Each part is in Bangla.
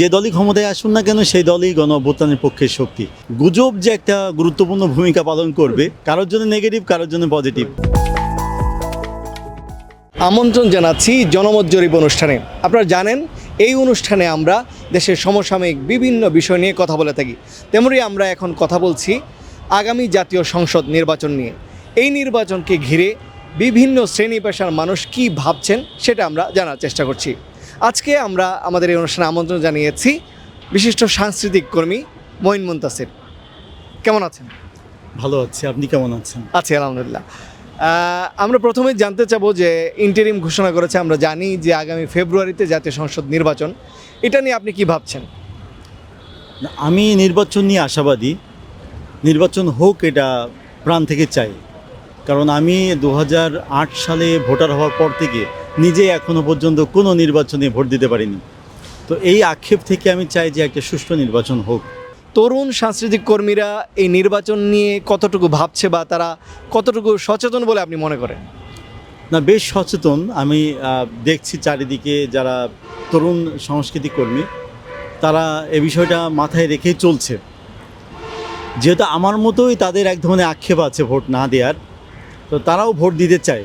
যে দলই ক্ষমতায় আসুন না কেন, সেই দলই গণ অভ্যুত্থানের শক্তি। গুজব যে একটা গুরুত্বপূর্ণ ভূমিকা পালন করবে, কারোর জন্য নেগেটিভ কারোর জন্য পজিটিভ আমন্ত্রণ জানাচ্ছি জনমত জরিপ অনুষ্ঠানে। আপনারা জানেন, এই অনুষ্ঠানে আমরা দেশের সমসাময়িক বিভিন্ন বিষয় নিয়ে কথা বলে থাকি। তেমনি আমরা এখন কথা বলছি আগামী জাতীয় সংসদ নির্বাচন নিয়ে। এই নির্বাচনকে ঘিরে বিভিন্ন শ্রেণি পেশার মানুষ কি ভাবছেন, সেটা আমরা জানার চেষ্টা করছি। আজকে আমরা আমাদের এই অনুষ্ঠানে আমন্ত্রণ জানিয়েছি বিশিষ্ট সাংস্কৃতিক কর্মী মঈন মুন্তাসির। কেমন আছেন? ভালো আছি আপনি কেমন আছেন? আছি আলহামদুলিল্লাহ। আমরা প্রথমে জানতে চাবো যে ইন্টারিম ঘোষণা করেছে আমরা জানি যে আগামী ফেব্রুয়ারিতে জাতীয় সংসদ নির্বাচন। এটা নিয়ে আপনি কি ভাবছেন? আমি নির্বাচন নিয়ে আশাবাদী। নির্বাচন হোক এটা প্রাণ থেকে চাই। কারণ আমি দু হাজার আট সালে ভোটার হওয়ার পর থেকে নিজে এখনও পর্যন্ত কোনো নির্বাচনে ভোট দিতে পারিনি। তো এই আক্ষেপ থেকে আমি চাই যে একটা সুষ্ঠু নির্বাচন হোক। তরুণ সাংস্কৃতিক কর্মীরা এই নির্বাচন নিয়ে কতটুকু ভাবছে বা তারা কতটুকু সচেতন বলে আপনি মনে করেন? না বেশ সচেতন। আমি দেখছি চারিদিকে যারা তরুণ সাংস্কৃতিক কর্মী তারা এ বিষয়টা মাথায় রেখেই চলছে। যেহেতু আমার মতোই তাদের এক ধরনের আক্ষেপ আছে ভোট না দেওয়ার তো তারাও ভোট দিতে চায়।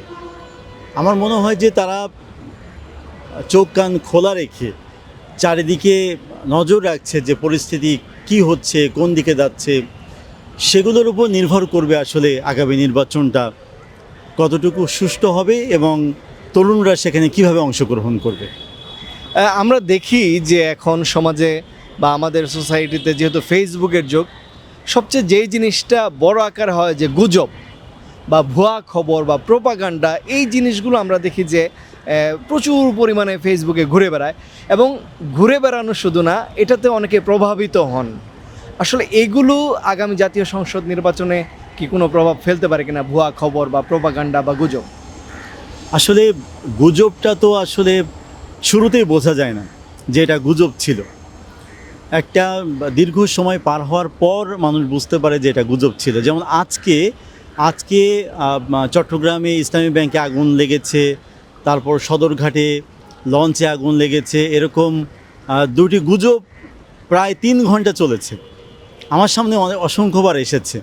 আমার মনে হয় যে তারা চোখ কান খোলা রেখে চারিদিকে নজর রাখছে যে পরিস্থিতি কি হচ্ছে, কোন দিকে যাচ্ছে, সেগুলোর উপর নির্ভর করবে আসলে আগামী নির্বাচনটা কতটুকু সুষ্ঠু হবে এবং তরুণরা সেখানে কীভাবে অংশগ্রহণ করবে। আমরা দেখি যে এখন সমাজে বা আমাদের সোসাইটিতে যেহেতু ফেসবুকের যুগ, সবচেয়ে যেই জিনিসটা বড় আকার হয় যে গুজব বা ভুয়া খবর বা প্রোপাগান্ডা এই জিনিসগুলো আমরা দেখি যে প্রচুর পরিমাণে ফেসবুকে ঘুরে বেড়ায়। এবং ঘুরে বেড়ানো শুধু না, এটাতে অনেকে প্রভাবিত হন। আসলে এগুলো আগামী জাতীয় সংসদ নির্বাচনে কি কোনো প্রভাব ফেলতে পারে কিনা ভুয়া খবর বা প্রোপাগান্ডা বা গুজব? আসলে গুজবটা তো আসলে শুরুতেই বোঝা যায় না যে এটা গুজব ছিল। একটা দীর্ঘ সময় পার হওয়ার পর মানুষ বুঝতে পারে যে এটা গুজব ছিল। যেমন আজকে আজকে চট্টগ্রামে ইসলামী ব্যাংকে আগুন লেগেছে, তারপর সদরঘাটে লঞ্চে আগুন লেগেছে, এরকম দুটি গুজব প্রায় তিন ঘণ্টা চলেছে। আমার সামনে অনেক অসংখ্যবার এসেছে।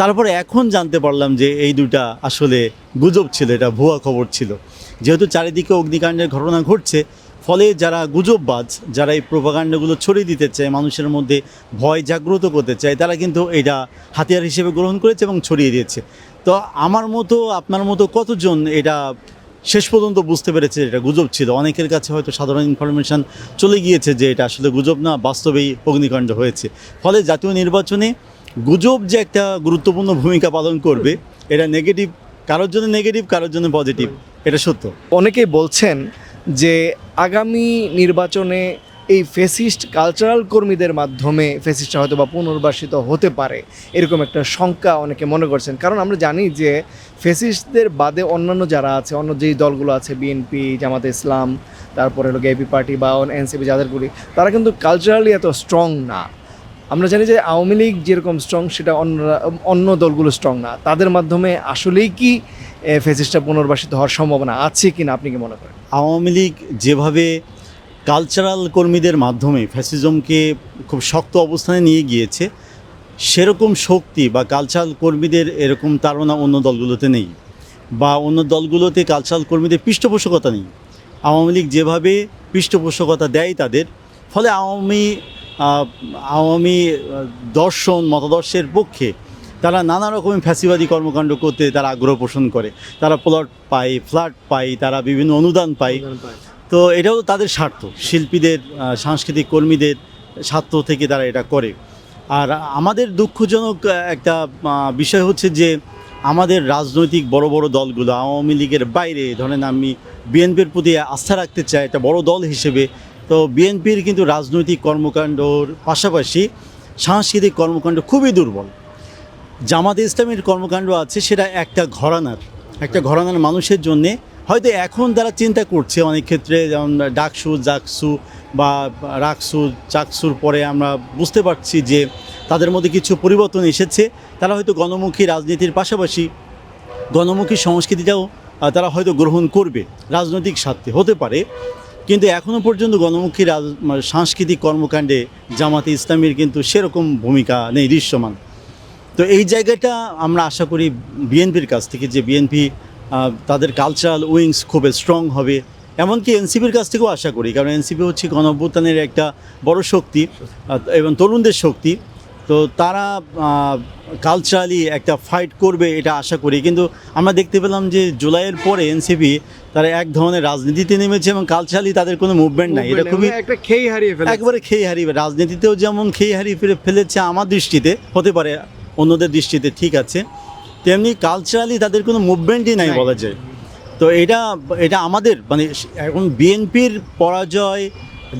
তারপরে এখন জানতে পারলাম যে এই দুটা আসলে গুজব ছিল, এটা ভুয়া খবর ছিল। যেহেতু চারিদিকে অগ্নিকাণ্ডের ঘটনা ঘটছে ফলে যারা গুজববাজ, যারা এই প্রোপাগান্ডাগুলো ছড়িয়ে দিতে চায়, মানুষের মধ্যে ভয় জাগ্রত করতে চায়, তারা কিন্তু এটা হাতিয়ার হিসেবে গ্রহণ করেছে এবং ছড়িয়ে দিয়েছে। তো আমার মতো, আপনার মতো কতজন এটা শেষ পর্যন্ত বুঝতে পেরেছে এটা গুজব ছিল? অনেকের কাছে হয়তো সাধারণ ইনফরমেশন চলে গিয়েছে যে এটা আসলে গুজব না, বাস্তবেই অগ্নিকাণ্ড হয়েছে। ফলে জাতীয় নির্বাচনে গুজব যে একটা গুরুত্বপূর্ণ ভূমিকা পালন করবে, এটা নেগেটিভ কারোর জন্য নেগেটিভ কারোর জন্য পজিটিভ এটা সত্য। অনেকেই বলছেন যে আগামী নির্বাচনে এই ফেসিস্ট কালচারাল কর্মীদের মাধ্যমে ফেসিস্টটা হয়তো বা পুনর্বাসিত হতে পারে, এরকম একটা শঙ্কা অনেকে মনে করছেন। কারণ আমরা জানি যে ফেসিস্টদের বাদে অন্যান্য যারা আছে, অন্য যেই দলগুলো আছে বিএনপি জামাতে ইসলাম, তারপরে হলো এপি পার্টি বা এনসিপি যাদেরগুলি তারা কিন্তু কালচারালি এত স্ট্রং না। আমরা জানি যে আওয়ামী লীগ যেরকম স্ট্রং সেটা অন্য অন্য দলগুলো স্ট্রং না। তাদের মাধ্যমে আসলেই কি ফেসিস্টটা পুনর্বাসিত হওয়ার সম্ভাবনা আছে কিনা, আপনি কি মনে করেন? আওয়ামী লীগ যেভাবে কালচারাল কর্মীদের মাধ্যমে ফ্যাসিজমকে খুব শক্ত অবস্থানে নিয়ে গিয়েছে, সেরকম শক্তি বা কালচারাল কর্মীদের এরকম তাড়না অন্য দলগুলোতে নেই বা অন্য দলগুলোতে কালচারাল কর্মীদের পৃষ্ঠপোষকতা নেই। আওয়ামী লীগ যেভাবে পৃষ্ঠপোষকতা দেয় তাদের, ফলে আওয়ামী আওয়ামী দর্শন, মতাদর্শের পক্ষে তারা নানা রকমের ফ্যাসিবাদী কর্মকাণ্ড করতে তারা আগ্রহ পোষণ করে। তারা প্লট পায় ফ্ল্যাট পায় তারা বিভিন্ন অনুদান পায়। তো এটাও তাদের স্বার্থ। শিল্পীদের সাংস্কৃতিক কর্মীদের স্বার্থ থেকে তারা এটা করে। আর আমাদের দুঃখজনক একটা বিষয় হচ্ছে যে আমাদের রাজনৈতিক বড় বড় দলগুলো আওয়ামী লীগের বাইরে ধরেন আমি বিএনপির প্রতি আস্থা রাখতে চাই একটা বড় দল হিসেবে। তো বিএনপির কিন্তু রাজনৈতিক কর্মকাণ্ডর পাশাপাশি সাংস্কৃতিক কর্মকাণ্ড খুবই দুর্বল। জামাতে ইসলামের কর্মকাণ্ড আছে, সেটা একটা ঘরানার। একটা ঘরানার মানুষের জন্যে হয়তো এখন তারা চিন্তা করছে অনেক ক্ষেত্রে, যেমন ডাকসু, জাকসু বা রাকসু, চাকসুর পরে আমরা বুঝতে পারছি যে তাদের মধ্যে কিছু পরিবর্তন এসেছে। তারা হয়তো গণমুখী রাজনীতির পাশাপাশি গণমুখী সংস্কৃতিটাও তারা হয়তো গ্রহণ করবে, রাজনৈতিক স্বার্থে হতে পারে। কিন্তু এখনও পর্যন্ত গণমুখী মানে সাংস্কৃতিক কর্মকাণ্ডে জামাতে ইসলামীর কিন্তু সেরকম ভূমিকা নেই, দৃশ্যমান। তো এই জায়গাটা আমরা আশা করি বিএনপির কাছ থেকে যে বিএনপি তাদের কালচারাল উইংস খুব স্ট্রং হবে। এমনকি এনসিপির কাছ থেকেও আশা করি কারণ এনসিপি হচ্ছে গণঅভ্যুত্থানের একটা বড় শক্তি এবং তরুণদের শক্তি। তো তারা কালচারালি একটা ফাইট করবে এটা আশা করি। কিন্তু আমরা দেখতে পেলাম যে জুলাইয়ের পরে এনসিপি তারা এক ধরনের রাজনীতিতে নেমেছে এবং কালচারালি তাদের কোনো মুভমেন্ট নাই। এটা খুবই একটা খেই হারিয়ে ফেলে একবারে খেয়ে হারিয়ে রাজনীতিতেও যেমন খেয়ে হারিয়ে ফেলে ফেলেছে আমার দৃষ্টিতে হতে পারে অন্যদের দৃষ্টিতে ঠিক আছে। তেমনি কালচারালি তাদের কোনো মুভমেন্টই নাই। বলা যায়। তো এটা এটা আমাদের মানে এখন বিএনপির পরাজয়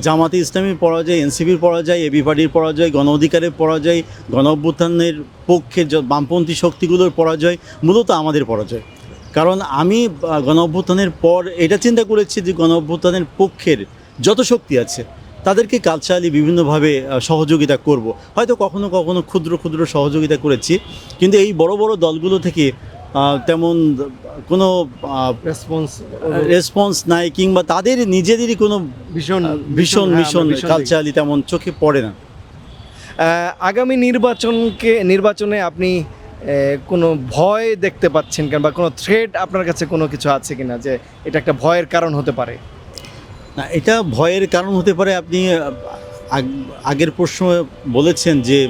জামাতে ইসলামীর পরাজয় এনসিপির পরাজয় এবি পার্টির পরাজয় গণ অধিকারের পরাজয় গণ অভ্যুত্থানের পক্ষে বামপন্থী শক্তিগুলোর পরাজয় মূলত আমাদের পরাজয়। কারণ আমি গণ অভ্যুত্থানের পর এটা চিন্তা করেছি যে গণ অভ্যুত্থানের পক্ষের যত শক্তি আছে তাদেরকে কালচারালি বিভিন্নভাবে সহযোগিতা করব। হয়তো কখনো কখনো ক্ষুদ্র ক্ষুদ্র সহযোগিতা করেছি কিন্তু এই বড় বড় দলগুলো থেকে তেমন কোনো রেসপন্স রেসপন্স নাই কিংবা তাদের নিজেদেরই কোনো ভীষণ ভীষণ হ্যাঁ, ভীষণ কালচারালি তেমন চোখে পড়ে না। আগামী নির্বাচনকে নির্বাচনে আপনি কোনো ভয় দেখতে পাচ্ছেন কেন বা কোনো থ্রেড আপনার কাছে কোনো কিছু আছে কিনা যে এটা একটা ভয়ের কারণ হতে পারে? না এটা ভয়ের কারণ হতে পারে আপনি আগ- আগের প্রশ্ন বলেছেন যে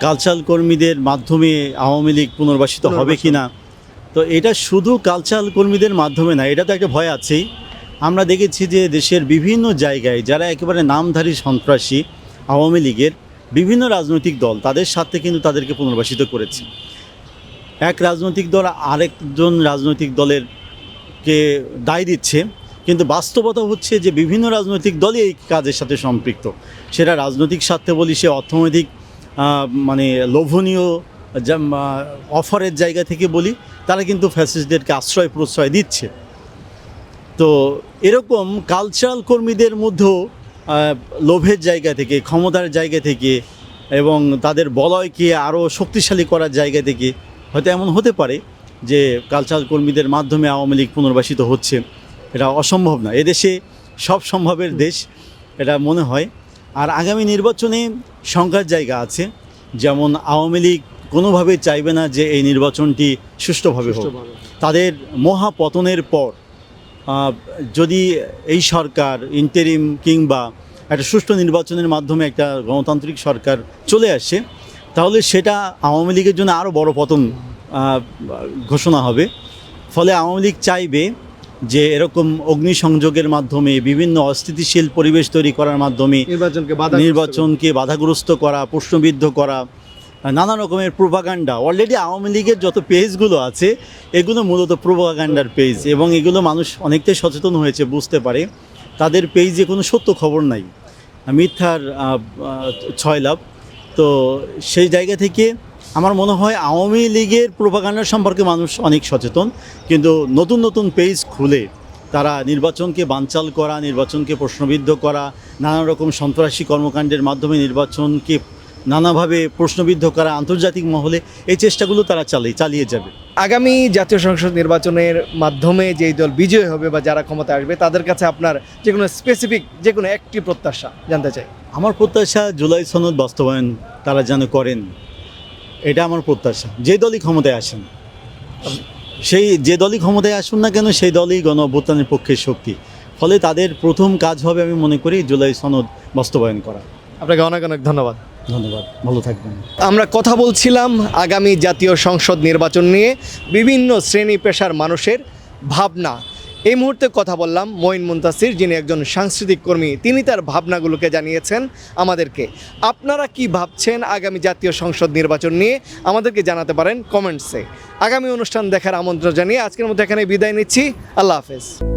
কালচারাল কর্মীদের মাধ্যমে আওয়ামী লীগ পুনর্বাসিত হবে কি না তো এটা শুধু কালচারাল কর্মীদের মাধ্যমে না এটা তো একটা ভয় আছেই। আমরা দেখেছি যে দেশের বিভিন্ন জায়গায় যারা একেবারে নামধারী সন্ত্রাসী আওয়ামী লীগের বিভিন্ন রাজনৈতিক দল তাদের সাথে কিন্তু তাদেরকে পুনর্বাসিত করেছে। এক রাজনৈতিক দল আরেকজন রাজনৈতিক দলের কে দায় দিচ্ছে। কিন্তু বাস্তবতা হচ্ছে যে বিভিন্ন রাজনৈতিক দলই এই কাজের সাথে সম্পৃক্ত। সেটা রাজনৈতিক স্বার্থে বলি, সে অর্থনৈতিক মানে লোভনীয় অফারের জায়গা থেকে বলি, তারা কিন্তু ফ্যাসিস্টদেরকে আশ্রয় প্রশ্রয় দিচ্ছে। তো এরকম কালচারাল কর্মীদের মধ্যেও লোভের জায়গা থেকে, ক্ষমতার জায়গা থেকে এবং তাদের বলয়কে আরও শক্তিশালী করার জায়গা থেকে, হয়তো এমন হতে পারে যে কালচারাল কর্মীদের মাধ্যমে আওয়ামী লীগ পুনর্বাসিত হচ্ছে। এটা অসম্ভব না। এদেশে সব সম্ভবের দেশ এটা মনে হয়। আর আগামী নির্বাচনে সংখ্যার জায়গা আছে। যেমন আওয়ামী লীগ কোনোভাবে চাইবে না যে এই নির্বাচনটি সুষ্ঠুভাবে হোক। তাদের মহাপতনের পর যদি এই সরকার ইন্টারিম কিংবা একটা সুষ্ঠু নির্বাচনের মাধ্যমে একটা গণতান্ত্রিক সরকার চলে আসে তাহলে সেটা আওয়ামী লীগের জন্য আরও বড় পতন ঘোষণা হবে। ফলে আওয়ামী লীগ চাইবে যে এরকম অগ্নিসংযোগের মাধ্যমে বিভিন্ন অস্থিতিশীল পরিবেশ তৈরি করার মাধ্যমে নির্বাচনকে বাধা নির্বাচনকে বাধাগ্রস্ত করা প্রশ্নবিদ্ধ করা নানা রকমের প্রোপাগান্ডা অলরেডি আওয়ামী লীগের যত পেজগুলো আছে এগুলো মূলত প্রোপাগান্ডার পেজ এবং এগুলো মানুষ অনেকটাই সচেতন হয়েছে বুঝতে পারে। তাদের পেজে কোনো সত্য খবর নাই। মিথ্যার ছয় লাভ তো সেই জায়গা থেকে আমার মনে হয় আওয়ামী লীগের প্রোপাগান্ডার সম্পর্কে মানুষ অনেক সচেতন কিন্তু নতুন নতুন পেজ খুলে তারা নির্বাচনকে বানচাল করা নির্বাচনকে প্রশ্নবিদ্ধ করা নানা রকম সন্ত্রাসী কর্মকাণ্ডের মাধ্যমে নির্বাচনকে নানাভাবে প্রশ্নবিদ্ধ করা আন্তর্জাতিক মহলে এই চেষ্টাগুলো তারা চালিয়ে চালিয়ে যাবে। আগামী জাতীয় সংসদ নির্বাচনের মাধ্যমে যেই দল বিজয় হবে বা যারা ক্ষমতা আসবে তাদের কাছে আপনার যে কোনো স্পেসিফিক যে কোনো একটি প্রত্যাশা জানতে চাই। আমার প্রত্যাশা জুলাই সনদ বাস্তবায়ন তারা যেন করেন। এটা আমার প্রত্যাশা। যে দলই ক্ষমতায় আসেন সেই যে দলই ক্ষমতায় আসুন না কেন সেই দলই গণ অভ্যুত্থানের পক্ষের শক্তি। ফলে তাদের প্রথম কাজ হবে আমি মনে করি জুলাই সনদ বাস্তবায়ন করা। আপনাকে অনেক অনেক ধন্যবাদ। ধন্যবাদ ভালো থাকবেন। আমরা কথা বলছিলাম আগামী জাতীয় সংসদ নির্বাচন নিয়ে বিভিন্ন শ্রেণি পেশার মানুষের ভাবনা। এই মুহূর্তে কথা বললাম মঈন মুন্তাসির, যিনি একজন সাংস্কৃতিক কর্মী, তিনি তার ভাবনাগুলোকে জানিয়েছেন আমাদেরকে। আপনারা কি ভাবছেন আগামী জাতীয় সংসদ নির্বাচন নিয়ে? আমাদেরকে জানাতে পারেন কমেন্টসে। আগামী অনুষ্ঠান দেখার আমন্ত্রণ জানিয়ে আজকের মতো এখানে বিদায় নিচ্ছি। আল্লাহ হাফেজ।